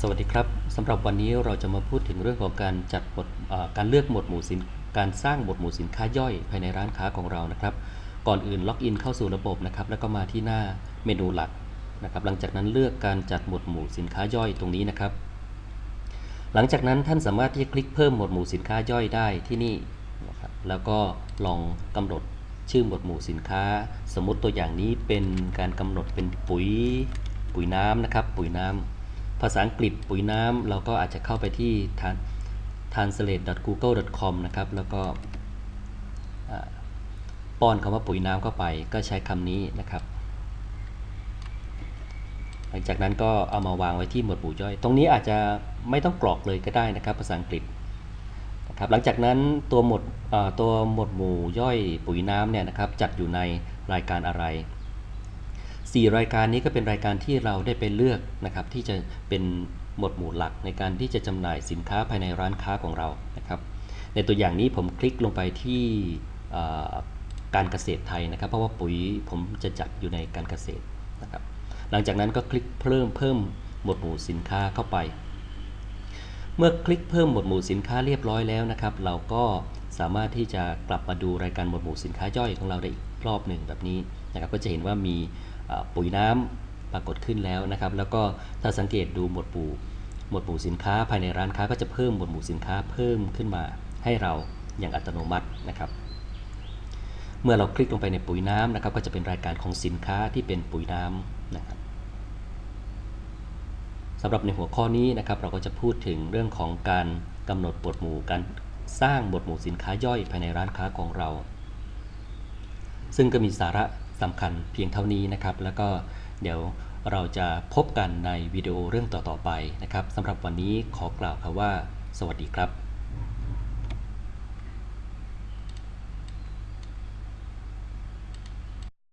สวัสดีครับสำหรับวันนี้เราจะมาพูดถึงเรื่องของการจัดหมวดการเลือกหมวดหมู่สินการสร้างหมวดหมู่สินค้าย่อยภายในร้านค้าของเรานะครับ ก่อนอื่นล็อกอินเข้าสู่ระบบนะครับ แล้วก็มาที่หน้าเมนูหลักนะครับ หลังจากนั้นเลือกการจัดหมวดหมู่สินค้าย่อยตรงนี้นะครับ หลังจากนั้นท่านสามารถที่จะคลิกเพิ่มหมวดหมู่สินค้าย่อยได้ที่นี่นะครับแล้วก็ลองกำหนดชื่อหมวดหมู่สินค้า สมมุติตัวอย่างนี้เป็นการกำหนดเป็นปุ๋ยปุ๋ยน้ำนะครับ ปุ๋ยน้ำ ภาษาอังกฤษปุ๋ยน้ำเราก็อาจจะเข้าไปที่ translate.google.com นะครับ แล้วก็ป้อนคำว่าปุ๋ยน้ำเข้าไป ก็ใช้คำนี้นะครับ หลังจากนั้นก็เอามาวางไว้ที่หมวดหมู่ย่อย ตรงนี้อาจจะไม่ต้องกรอกเลยก็ได้นะครับ ภาษาอังกฤษนะครับ หลังจากนั้นตัวหมวดตัวหมวดหมู่ย่อยปุ๋ยน้ำเนี่ยนะครับ จัดอยู่ในรายการอะไร 4 รายการนี้ก็เป็นรายการที่เราได้ไปเลือกนะครับที่จะเป็นหมวดหมู่หลักในการที่จะจำหน่ายสินค้าภายในร้านค้าของเรานะครับ ในตัวอย่างนี้ผมคลิกลงไปที่การเกษตรไทยนะครับ เพราะว่าปุ๋ยผมจะจัดอยู่ในการเกษตรนะครับ หลังจากนั้นก็คลิกเพิ่มเพิ่มหมวดหมู่สินค้าเข้าไป เมื่อคลิกเพิ่มหมวดหมู่สินค้าเรียบร้อยแล้วนะครับ เราก็สามารถที่จะกลับมาดูรายการหมวดหมู่สินค้าย่อยของเราได้อีกรอบหนึ่งแบบนี้ นะครับก็จะเห็นว่ามีปุ๋ยน้ำปรากฏขึ้นแล้วนะครับ แล้วก็ถ้าสังเกตดูหมวดหมู่หมวดหมู่สินค้าภายในร้านค้าก็จะเพิ่มหมวดหมู่สินค้าเพิ่มขึ้นมาให้เราอย่างอัตโนมัตินะครับ เมื่อเราคลิกลงไปในปุ๋ยน้ำนะครับ ก็จะเป็นรายการของสินค้าที่เป็นปุ๋ยน้ำนะครับสำหรับในหัวข้อนี้นะครับ เราก็จะพูดถึงเรื่องของการกำหนดหมวดหมู่การสร้างหมดหมู่สินค้าย่อยภายในร้านค้าของเรา ซึ่งก็มีสาระ สำคัญเพียงเท่านี้นะครับ แล้วก็เดี๋ยวเราจะพบกันในวิดีโอเรื่องต่อๆไปนะครับสำหรับวันนี้ขอกล่าวคำว่า สวัสดีครับ